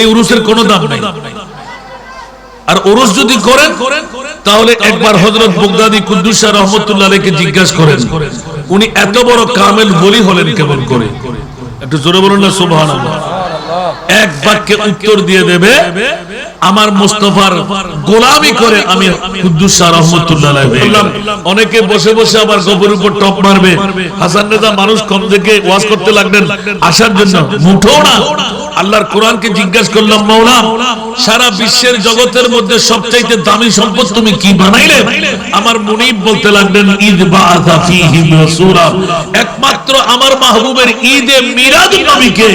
এই উরুসের কোনো দাম নাই। আর ওরস যদি করেন, তাহলে একবার হজরত বগদাদি কুদ্দুসা রহমতুল্লাহ আলীকে জিজ্ঞাসা করেন, উনি এত বড় কামেল বলি হলেন কেমন করে? একটু জোরে বলুন না সুবহান এক বাক্যে উত্তর দিয়ে দেবে, আমার মুস্তফার গোলামি করে আমি কুদ্দুসা রহমতুল্লাহ বললাম অনেকে বসে বসে আবার গোবর উপর টপ মারবে। হাসান রেজা মানুষ কম থেকে ওয়াজ করতে লাগলেন। আসার জন্য মুঠো না। আল্লাহর কোরআনকে জিজ্ঞাসা করলাম মৌলা সারা বিশ্বের জগতের মধ্যে সবচাইতে দামি সম্পদ তুমি কি বানাইলে? আমার মুনিব বলতে লাগলেন, ঈদ রাসূলা। একমাত্র আমার মাহবুবের ঈদে মিলাদ নবীকে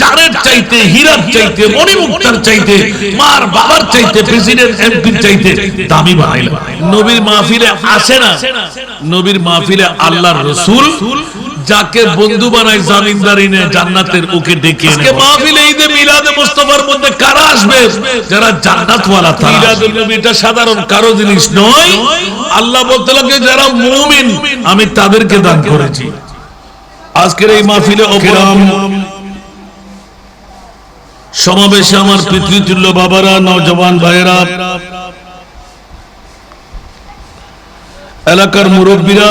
জানের চাইতে, হীরার চাইতে, মণিমুক্তার চাইতে, মার বাবার চাইতে, প্রেসিডেন্ট এমপির চাইতে দামি বানাইলাম। নবীর মাহফিলে আসে না। নবীর মাহফিলে আল্লাহর রাসূল যাকে বন্ধু বানায় জামিনদারি নে জান্নাতের ওকে ডেকে আজকে মাহফিলে ঈদে মিলাদে মুস্তাফার মধ্যে কারা আসবে? যারা জান্নাত ওয়ালা তারা মিলাদুল নবী এটা সাধারণ কারও জিনিস নয়। আল্লাহ বলতে লাগে যারা মুমিন আমি তাদেরকে দান করেছি। আজকের এই মাহফিলে অকিরাম সমাবেশে আমার পিতৃতুল্য বাবারা নওজওয়ান ভাইয়েরা এলাকার মুরব্বীরা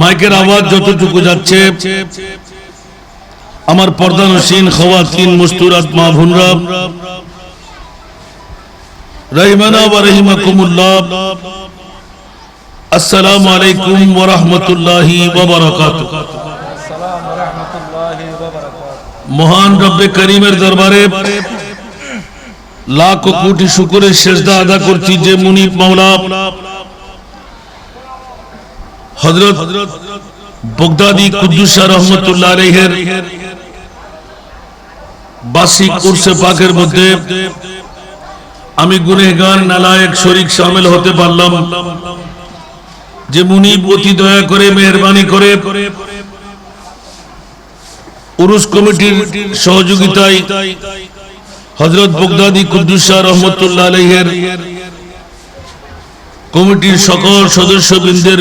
মাইকের আওয়াজ যতটুকু যাচ্ছে, আমার পর্দানসীন খাওয়াতিন মুস্তুরাত মা ভুনরা রহিমানা ওয়া আসসালামু আলাইকুম ওয়া রাহমাতুল্লাহি ওয়া মহান রব্বে করিমের দরবারে লাখ কোটি শুকুরের সেজদা আদা করছি যে মুনিব মাওলা হযরত বগদাদি কুদ্দুসা রহমতুল্লাহ আলাইহির বার্ষিক উরসে পাকের মধ্যে আমি গুনেহগার, নালায়েক, শরীক শামিল হতে পারলাম। যে মুনিব অতি দয়া করে, মেহরবানি করে উরুস কমিটির সহযোগিতায় হজরত বগদাদি কুদ্দুসা রহমতুল্লাহ আলহের কমিটির সকল সদস্যবৃন্দের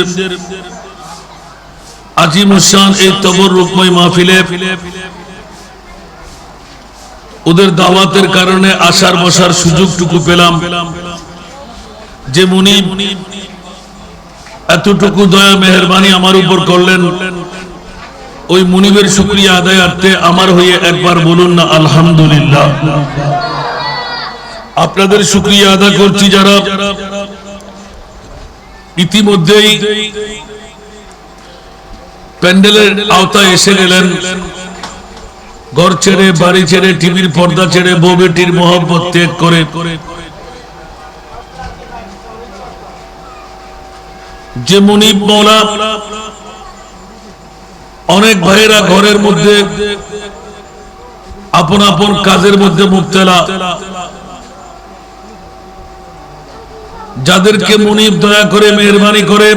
আজিম উসান এই তবর রূপময় মাহফিলে ওদের দাওয়াতের কারণে আসার বসার সুযোগটুকু পেলাম। যে মুনি এতটুকু দয়া, মেহরবানি আমার উপর করলেন, ওই মুনিবের শুক্রিয়া আদায়ার্থে আমার হয়ে একবার বলুন না, আলহামদুলিল্লাহ। আপনাদের শুক্রিয়া আদা করছি যারা ইতিমধ্যেই প্যান্ডেলের আওতায় এসে গেলেন ঘর ছেড়ে, বাড়ি ছেড়ে, টিভির পর্দা ছেড়ে, বউ বেটির মহব্বত ত্যাগ করে। যে মুনিব মৌলা, অনেক ভাইয়েরা ঘরের মধ্যে, আপন আপন কাজের মধ্যে মুক্তেলা। যাদেরকে মনিব দয়া করে, মেহরবানি করে,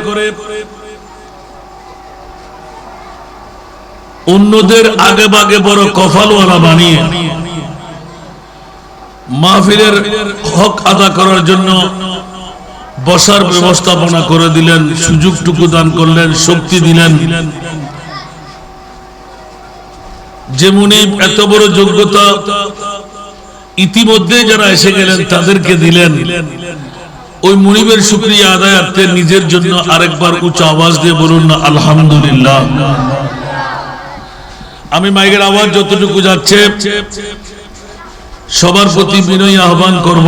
অন্যদের আগে বাগে বড় কফালওয়ালা বানিয়ে মাহফিলের হক আদা করার জন্য বসার ব্যবস্থাপনা করে দিলেন, সুযোগটুকু দান করলেন, শক্তি দিলেন। যে মুনিব এত বড় যোগ্যতা ইতিমধ্যে যারা এসে গেলেন, তাদেরকে দিলেন। ওই মুনিবের শুক্রিয়া আদায়ার্থে নিজের জন্য আরেকবার উচ্চ আওয়াজ দিয়ে বলুন না আলহামদুলিল্লাহ। আমি মাইকের আওয়াজ যতটুকু যাচ্ছে, সবার প্রতি বিনয়ী আহ্বান করব।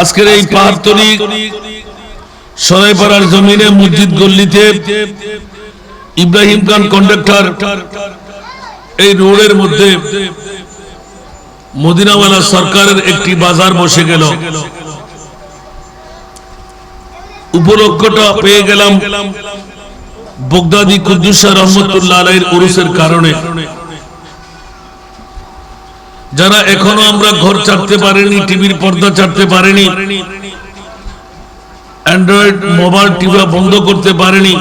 আজকের এই পাহাড়তলি সরাইপাড়ার জমিনে মসজিদ গল্লিতে ইব্রাহিম খান কন্ডাক্টর এই রোডের মধ্যে মদিনাওয়ালা সরকারের একটি বাজার বসে গেল। উপলক্ষটা পেয়ে গেলাম বগদাদি কুদ্দুসা রহমতুল্লাহ আলাইহির উরুসের কারণে। যারা এখনও আমরা ঘর ছাড়তে পারিনি, টিভির পর্দা ছাড়তে পারিনি, অ্যান্ড্রয়েড মোবাইল টিভি বন্ধ করতে পারেনি,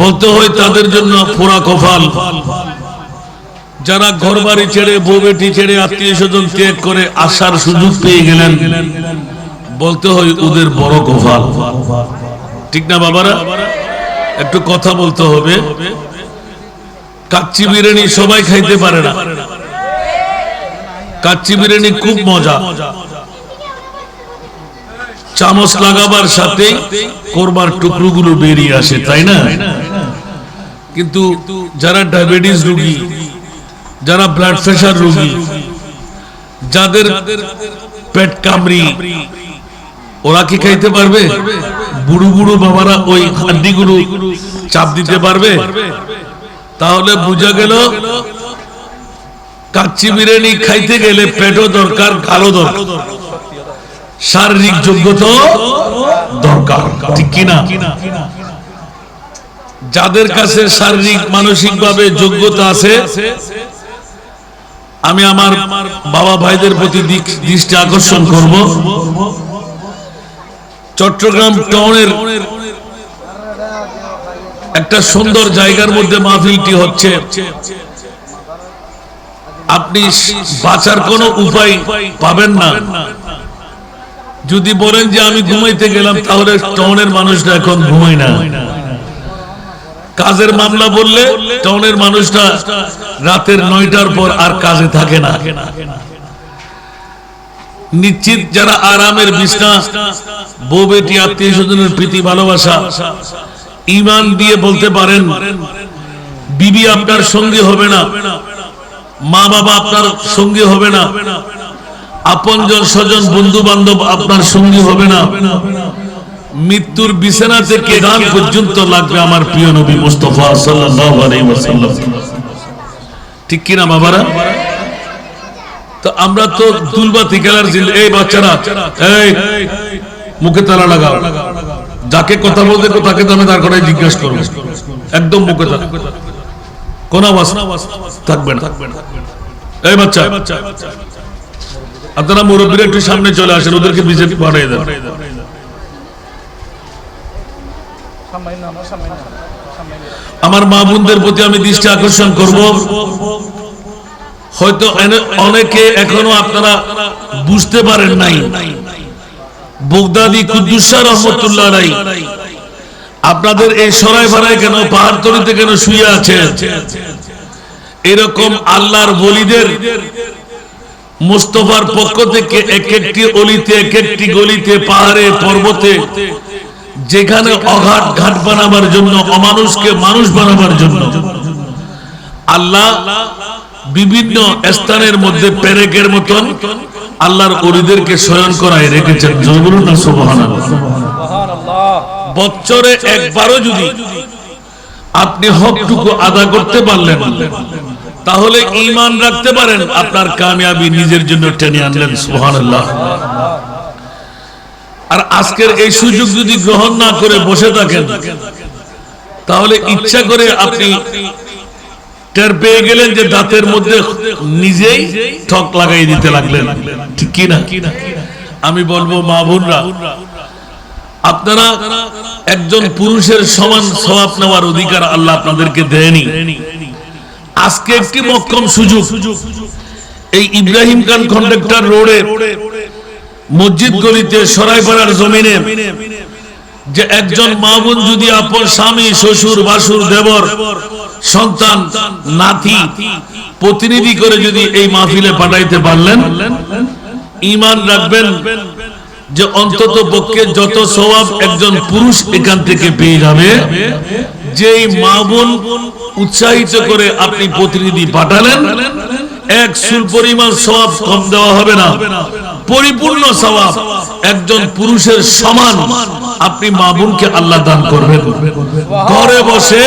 বলতে হয় তাদের জন্য ফোরা কফাল যারা ঘর বাড়ি ছেড়ে, বউ বেটি ছেড়ে, আত্মীয় স্বজন ত্যাগ করে আসার সুযোগ পেয়ে গেলেন। বলতে হয় ওদের বড় কফাল ঠিক না বাবারা? একটু কথা বলতে হবে। কাচ্চি বিরিয়ানি সবাই খাইতে পারে না। কাচ্চি বিরিয়ানি খুব মজা। চামচ লাগাবার সাথে কোরবার টুকরোগুলো বেরিয়ে আসে, তাই না? কিন্তু যারা ডায়াবেটিস রোগী, যারা ব্লাড প্রেশার রোগী, যাদের পেট কামড়ি ওরা কি খাইতে পারবে? বুড়ো বুড়ো বাবারা ওই হাড্ডিগুলো চাপ দিতে পারবে? তাহলে বোঝা গেল কাচ্চি বিরিয়ানি খাইতে গেলে পেটও দরকার কালো দরকার। শারীরিক যোগ্যতা দরকার ঠিক কিনা? যাদের কাছে শারীরিক মানসিক ভাবে যোগ্যতা আছে আমি আমার বাবা ভাইদের প্রতি দৃষ্টি আকর্ষণ করব। চট্টগ্রাম টাউনের একটা সুন্দর জায়গার মধ্যে মাহফিলটি হচ্ছে। আপনি বাঁচার কোনো উপায় পাবেন না। যদি বলেন যে আমি ঘুমাইতে গেলাম, তাহলে টাউনের মানুষটা এখন ঘুমায় না। কাজের মামলা বললে টাউনের মানুষটা রাতের নয়টার পর আর কাজে থাকে না। নিশ্চিত যারা আরামের বিছনা, বউ বেটি, আত্মীয় স্বজনের প্রীতি, ভালোবাসা ইমান দিয়ে বলতে পারেন, বিবি আপনার সঙ্গী হবে না, মা বাবা আপনার সঙ্গী হবে না, আপনজন, স্বজন বন্ধু বান্ধব আপনার সঙ্গী হবে না। মৃত্যুর বিছানা থেকে গান পর্যন্ত লাগবে আমার প্রিয় নবী মুস্তফা সাল্লাল্লাহু আলাইহি ওয়াসাল্লাম। ঠিক কিনা বাবারা? তো আমরা তো দুলবাতি খেলার এই বাচ্চারা, এই, মুখে তালা লাগাও। যাকে কথা বলতে তাকে তো আমি তার কথাই জিজ্ঞেস করব। একদম মুখে তালা। কোন আওয়াজ থাকবে না। এই বাচ্চা, আপনারা মুরব্বীরা একটু সামনে চলে আসেন, ওদেরকে বিজেপি পাঠিয়ে দেন। আমার মা বোনদের প্রতি আমি দৃষ্টি আকর্ষণ করব। হয়তো অনেকে এখনও আপনারা বুঝতে পারেন নাই। বগদাদি কুদ্দুসা রহমতুল্লাহ রাই আপনাদের এই সরাই ভাড়ায় কেন, পাহাড়তলিতে কেন শুয়ে আছে এরকম আল্লাহর বলিদের মুস্তফার পক্ষ থেকে এক একটি অলিতে, এক একটি গলিতে, পাহাড়ে, পর্বতে, যেখানে অঘাট ঘাট বানাবার জন্য, অমানুষকে মানুষ বানাবার জন্য, আল্লাহ বিভিন্ন স্থানের মধ্যে পেরেকের মতন আল্লাহর অলিদেরকে শয়ন করায় রেখেছেন। সুবহানাল্লাহ। বছরে একবারও যদি আপনি হকটুকু আদা করতে পারলেন, তাহলে ইমান রাখতে পারেন, আপনার কামিয়াবি নিজের জন্য টেনে আনলেন, সুবহানাল্লাহ। আর আজকের এই সুযোগ যদি গ্রহণ না করে বসে থাকেন, তাহলে ইচ্ছা করে আপনি টের পেয়ে গেলেন যে দাঁতের মধ্যে নিজেই ঠক লাগাই দিতে লাগলেন। ঠিক কি না আমি বলব, মা বোনরা, আপনারা একজন পুরুষের সমান স্বভাব নেওয়ার অধিকার আল্লাহ আপনাদেরকে দেয়নি। আজকে একটি মক্কম সুযোগ। এই ইব্রাহিম খান কন্ডাক্টর রোডে মসজিদ গলিতে সরাইপাড়ার জমিনে, যে একজন মা বোন যদি আপন স্বামী, শ্বশুর বাসুর দেবর সন্তান, নাতি, প্রতিনিধি করে যদি এই মাহফিলে পাঠাইতে পারলেন ইমান রাখবেন যে অন্তত পক্ষে যত স্বভাব একজন পুরুষ এখান থেকে পেয়ে যাবে, যেই মা বোন উৎসাহিত করে আপনি প্রতিনিধি পাঠালেন, এক সুর পরিমাণ স্বভাব কম দেওয়া হবে না। পরিপূর্ণ স্বভাব একজন পুরুষের সমান আপনি মা বোনকে আল্লাহ দান করবেন। ঘরে বসে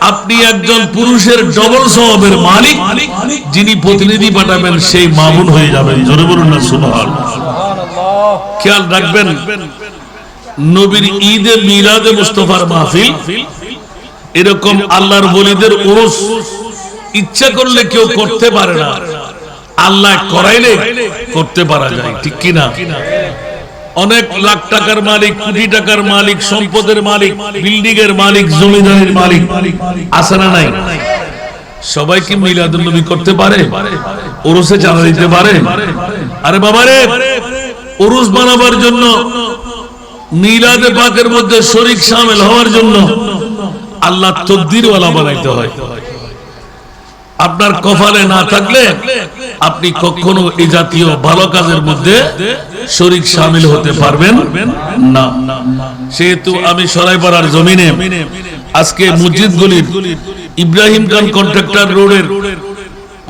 আপনি একজন পুরুষের ডবল স্বভাবের মালিক যিনি প্রতিনিধি পাঠাবেন সেই মামুন হয়ে যাবেন। জোরে বলুন না আল্লাহ খেয়াল রাখবেন নবীর ঈদে মিলাদে মুস্তফার মাহফিল এরকম আল্লাহর বলিদের উরুস ইচ্ছা করলে কেউ করতে পারে না। আল্লাহ করাইলে করতে পারা যায় ঠিক কিনা? অনেক লাখ টাকার মালিক, কোটি টাকার মালিক, সম্পদের মালিক বিল্ডিং এর মালিক, জমিদারের মালিক। আছে না নাই? সবাই কি মিলাদুল নবী করতে পারে? ওরসে জানা দিতে পারে? আরে বাবারে, ওরস বানাবার জন্য, মিলাদে পাকের মধ্যে শরীক সামিল হওয়ার জন্য আল্লাহ তকদিরওয়ালা বানাইতে হয়। আপনার কপালে না থাকলে আপনি কখনো এই জাতীয় ভালো কাজের মধ্যে শরীর সামিল হতে পারবেন না। সেহেতু আমি সরাইপাড়ার জমিনে আজকে মসজিদগুলির ইব্রাহিম খান কন্ট্রাক্টর রোডের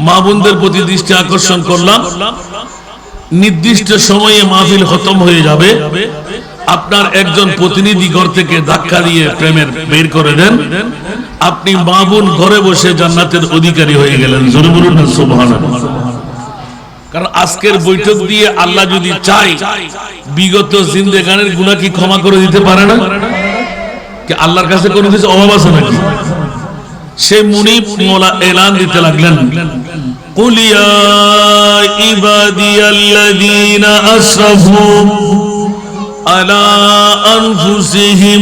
মা বোনদের প্রতি দৃষ্টি আকর্ষণ করলাম। নির্দিষ্ট সময়ে মাহফিল খতম হয়ে যাবে। আপনার একজন প্রতিনিধি ঘর থেকে ধাক্কা দিয়ে প্রেমের বের করে দেন। আপনি মা বোন ঘরে বসে জান্নাতের অধিকারী হয়ে গেলেন জোরে বলুন না সুবহানাল্লাহ। কারণ আজকের বৈঠক দিয়ে আল্লাহ যদি চাই বিগত জিন্দেগানের গুণা কি ক্ষমা করে দিতে পারে না কি আল্লাহর কাছে কোনো কিছু অভাব আছে নাকি সে মুনিব মোলা এলান দিতে লাগলেন قل يا عبادي الذين أسرفوا على أنفسهم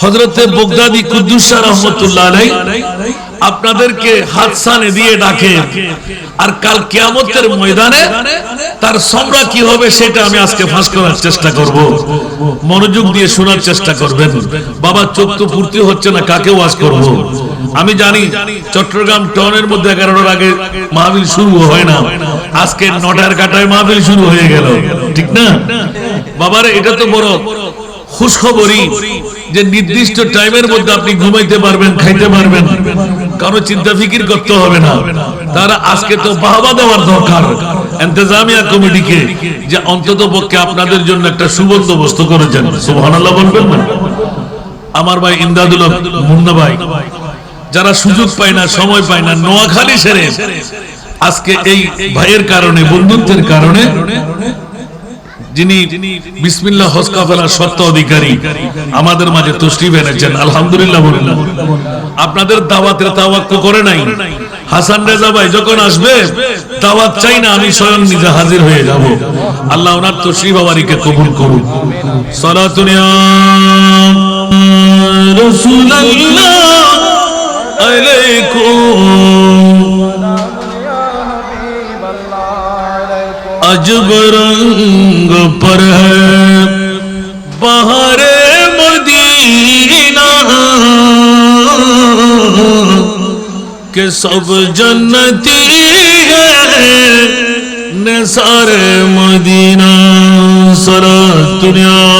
হজরতে বগদাদি কুদ্দুসা রহমতুল্লাহ আপনাদেরকে হাত সানে দিয়ে ডাকে আর কাল কিয়ামতের ময়দানে তার সম্রা কি হবে সেটা আমি আজকে ফাঁস করার চেষ্টা করব। মনোযোগ দিয়ে শোনার চেষ্টা করবেন। বাবা, চোখ তো পূর্তি হচ্ছে না, কাকে ওয়াজ করব? আমি জানি চট্টগ্রাম টাউনের মধ্যে এগারোটার আগে মাহবিল শুরু হয় না। আজকে নটার কাটায় মাহবিল শুরু হয়ে গেল। ঠিক না? বাবারে, এটা তো বড় খুশখবরই। যে নির্দিষ্ট টাইমের মধ্যে আপনি ঘুমাইতে পারবেন, খাইতে পারবেন। কারও চিন্তা ফিকির করতে হবে না। তারা আজকে তো বাহবা দেওয়ার দরকার। আমার ভাই, যারা সুযোগ পায় না, সময় পায় না, নোয়াখালী সেরে আজকে এই ভাইয়ের কারণে, বন্ধুত্বের কারণে যিনি বিসমিল্লাহ হজ কাফেলার সত্য অধিকারী, আমাদের মাঝে তশরিফ এনেছেন, আলহামদুলিল্লাহ আপনাদের দাওয়াতের তাওয়াক্কু করে নাই? হাসান রেজা ভাই যখন আসবে, দাওয়াত চাই না, আমি স্বয়ং নিজে হাজির হয়ে যাব। আল্লাহ ওনার তশরিফ আবারিকে কবুল করুন সালাতুনিয়া আলাইকুম। عجب رنگ پر ہے۔ بہار مدینہ کہ سب جنتی ہے۔ سارے مدینہ سرا دنیا۔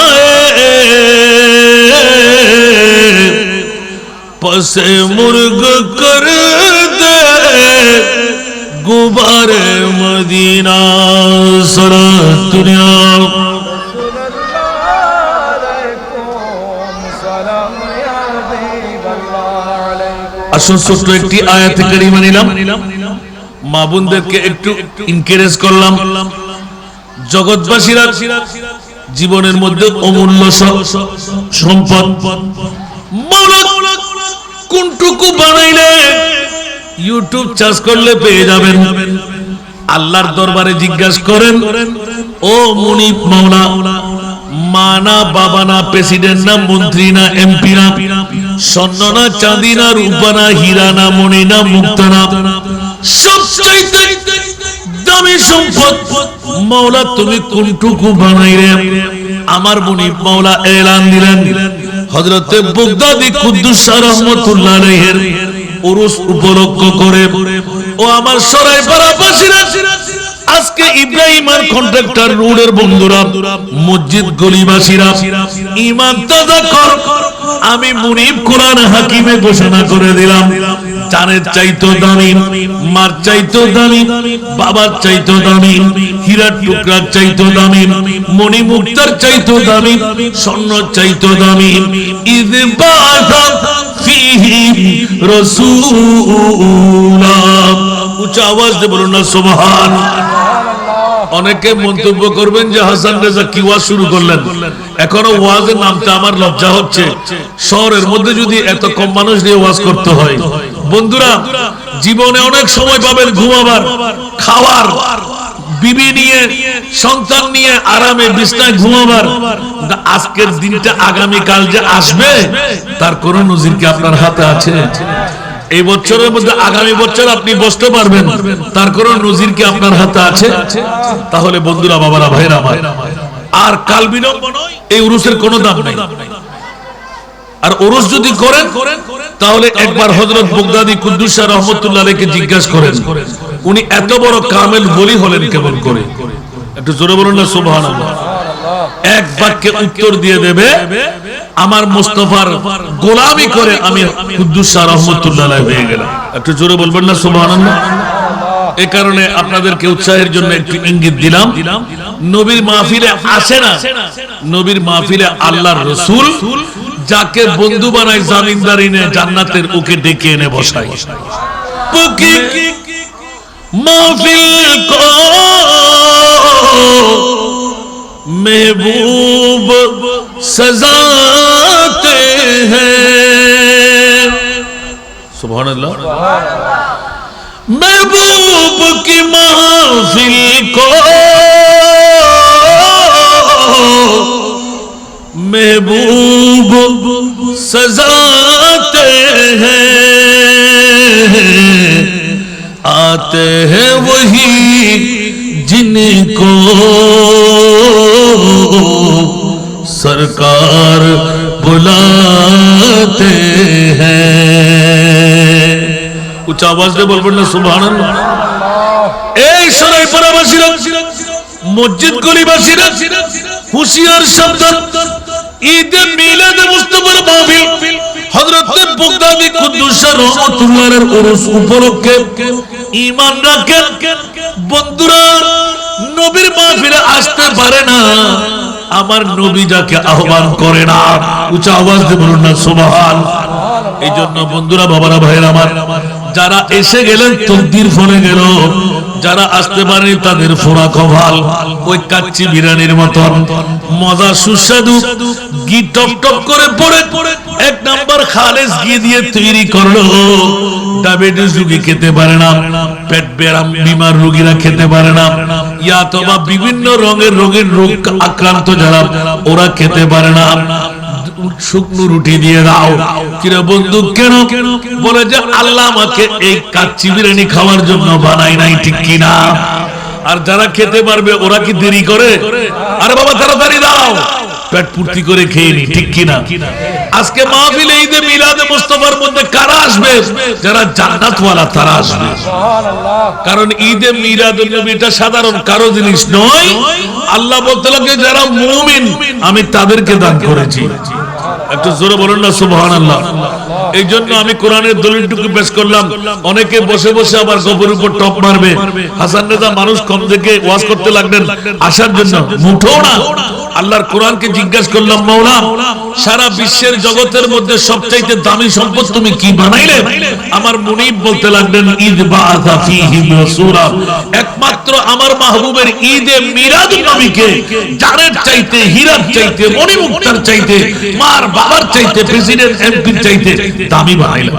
رسول الله عليكم سلام يا حبيب الله عليكم আসুন ছোট্ট একটি আয়াতে কারিমা নিলাম মা বোনদেরকে একটু ইনকারেজ করলাম জগৎবাসীরা জীবনের মধ্যে অমূল্য স- সম্পদ মাওলা কোনটুকু বানাইলে ইউটিউব চার্জ করলে পেয়ে যাবেন। আল্লাহর দরবারে জিজ্ঞাসা করেন, ও মুনিপ মাওলা মা না বাবা না প্রেসিডেন্ট না মন্ত্রী না এমপি না, স্বর্ণ না চাঁদি না রূপা না হীরা না মণি না মুক্তা না, সবচাইতে দামি সম্পদ মাওলা তুমি কোনটুকু বানাইলে? আমার মুনিপ মাওলা এলান দিলেন হযরতে বুগদাদি কুদ্দুস রহমতুল্লাহ আলাইহির উরুস উপলক্ষ করে, ও ও আমার সরাই পাড়াবাসীরা আজকে ইব্রাহিম আর কন্ট্রাক্টর রোডের বন্ধুরা, মসজিদ গলিবাসীরা ইমান তাজা কর। আমি মুনিব কোরআন হাকিমে ঘোষণা করে দিলাম চানের চাইতো দামি, মার চাইতো দামি, বাবার চাইতো দামি, হীরার টুকরার চাইতো দামি, মণিমুক্তার চাইতো দামি স্বর্ণ চাইতো দামি। আওয়াজ না, সুবহান। অনেকে মন্তব্য করবেন যে হাসান রেজা কি ওয়াজ শুরু করলেন? এখনও ওয়াজের নামটা আমার লজ্জা হচ্ছে। শহরের মধ্যে যদি এত কম মানুষ দিয়ে ওয়াজ করতে হয় বন্ধুরা, জীবনে অনেক সময় পাবেন ঘুমাবার খাওয়ার, বিবি নিয়ে, সন্তান নিয়ে আরামে বিছনায় ঘুমাবার আজকের দিনটা আগামী কাল যে আসবে, তার কোন নজির কি আপনার হাতে আছে। এই বছরের মধ্যে আগামী বছর আপনি বসতে পারবেন, তার কোন নজির কি আপনার হাতে আছে। তাহলে বন্ধুরা, বাবারা ভাইরা আমার, আর কাল বিলম্ব নয়, এই উরুসের কোনো দাম নেই। আর ওরস যদি করেন করেন তাহলে একবার হজরত বগদাদি কুদ্দুসা রহমতুল্লাহ আলাইকে জিজ্ঞাসা করেন, উনি এত বড় কামেল বলি হলেন কেমন করে? একটু জোরে বলুন না, সুবহানাল্লাহ। এক বাক্যে উত্তর দিয়ে দেবে, আমার মুস্তফার গোলামি করে আমি কুদ্দুসা রহমতুল্লাহ হয়ে গেলাম। একটু জোরে বলবেন না, সুবহানাল্লাহ। এ কারণে আপনাদেরকে উৎসাহের জন্য একটু ইঙ্গিত দিলাম। নবীর মাহফিলে আসে না। নবীর মাহফিলে আল্লাহর রসুল যাকে বন্ধু বানায় জামিনদারি নে জান্নাতের ওকে ডেকে এনে বসাই পুকি মাহফিল মেহবুব সাজাতে হ্যাঁ। সুবহানাল্লাহ। সুবহানাল্লাহ। মেহবুব কি মাহফিল سزاتے ہیں۔ آتے ہیں وہی جن کو سرکار بلاتے ہیں۔ اچھا آواز دے بول بڑھنا سبحان اللہ۔ اے شرعی پر بصیرت مسجد گلی خوشی اور شبدت ঈদে মিলাদে মুস্তাফার মাহফিল। হযরত বগদাদি কুদ্দুস রহমাতুল্লাহর উরুস উপলক্ষে ঈমান রাখেন। বন্ধুরা, নবীর মাহফিলে আসতে পারে না। আমার নবী যাকে আহ্বান করে না। উচ্চ আওয়াজ দিয়ে বলুন না, সুবহান। এই জন্য বন্ধুরা, বাবারা, ভাইয়ের আমার, যারা এসে গেলেন, তকদির ফলে গেল। যারা আসতে পারেনি, তাদের ফোড়া কভাল। ওই কাচ্চি বিরিয়ানির মতন। মজা সুস্বাদু। বিভিন্ন রঙের রোগের রোগ আক্রান্ত যারা, ওরা খেতে পারে না। শুকনো রুটি দিয়ে দাও। কিরে বন্ধু, কেন? বলে যে আল্লাহ আমাকে এই কাচ্চি বিরিয়ানি খাওয়ার জন্য বানাই নাই, ঠিক কিনা? আর যারা খেতে পারবে, ওরা কি দেরি করে? আরে বাবা, তাড়াতাড়ি দাও। পেট পূর্তি করে খেয়ে নি, ঠিক কিনা? আজকে মাহফিলে ঈদে মিলাদে মুস্তফার মধ্যে কারা আসবে? যারা জান্নাতওয়ালা তারা আসবে। কারণ ঈদে মিলাদুল নবী এটা সাধারণ, কারও জিনিস নয়। আল্লাহ বলতে লাগে, যারা মুমিন, আমি তাদেরকে দান করেছি। একটু জোরে বলুন না সুবহান আল্লাহ এই জন্য আমি কোরআনের দলিলটুকু পেশ করলাম। অনেকে বসে বসে আবার গবর উপর টপ মারবে। হাসান রেজা মানুষ কম থেকে ওয়াজ করতে লাগলেন। আসার জন্য মুঠো না। আল্লাহর কোরআনকে জিজ্ঞাসা করলাম মৌলা সারা বিশ্বের জগতের মধ্যে সবচাইতে দামি সম্পদ তুমি কি বানাইলে? আমার মুনিব বলতে লাগলেন ঈদ রাসূলা। একমাত্র আমার মাহবুবের ঈদে মিলাদ নবীকে জানের চাইতে হীরার চাইতে মণিমুক্তার চাইতে মার বাবার চাইতে প্রেসিডেন্ট এমপির চাইতে দামি বানাইলাম।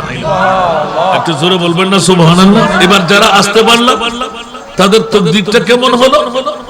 একটু জোরে বলবেন না সুবহানাল্লাহ? এবার যারা আসতে পারলাম তাদের তো তকদিরটা কেমন হলো?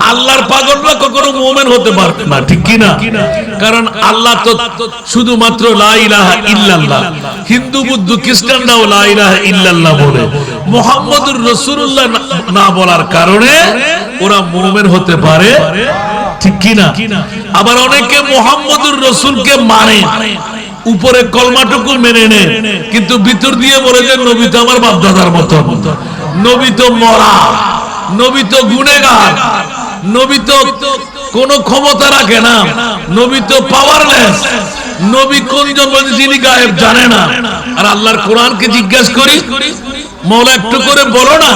আল্লাহর পাগলরা কখনো মুমিন হতে পারবে না, ঠিক কি না কারণ আল্লাহ তো শুধুমাত্র হিন্দু, বুদ্ধ, খ্রিস্টানরাও লা ইলাহা ইল্লাল্লাহ বলে। মুহাম্মদুর রাসূলুল্লাহ না- বলার কারণে ওরা মুমিন হতে পারে, ঠিক কি না আবার অনেকে মুহাম্মদুর রাসূলকে মানে। উপরে কলমাটুকু মেনে নে কিন্তু ভিতর দিয়ে বলে যে, নবী তো আমার বাপ দাদার মতো। নবী তো মরা, নবী তো গুনেগার নবী তো কোনো ক্ষমতা রাখে না। নবী তো পাওয়ারলেস নবী কোন জন্ম যিনি গায়েব জানে না। আর আল্লাহর কোরআনকে জিজ্ঞেস করি মৌলা একটু করে বলো না।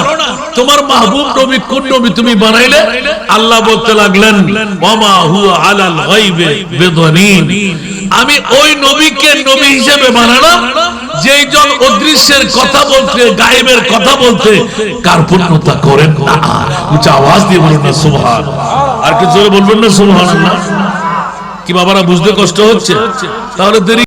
তোমার মাহবুব নবী কোন নবী তুমি বানাইলে? আল্লাহ বলতে লাগলেন ওয়ামা হুয়া আলাল গায়বে বিদনীন। আমি ওই নবীকে নবী হিসেবে বানালাম যেই জন অদৃশ্যের কথা বলতে গায়েবের কথা বলতে কার্পণ্যতা করেন না? উচ্চ আওয়াজ দিয়ে বলুন না সুবহান। আর কিছু বলবেন না কি বাবারা বুঝতে কষ্ট হচ্ছে? তাহলে দেরি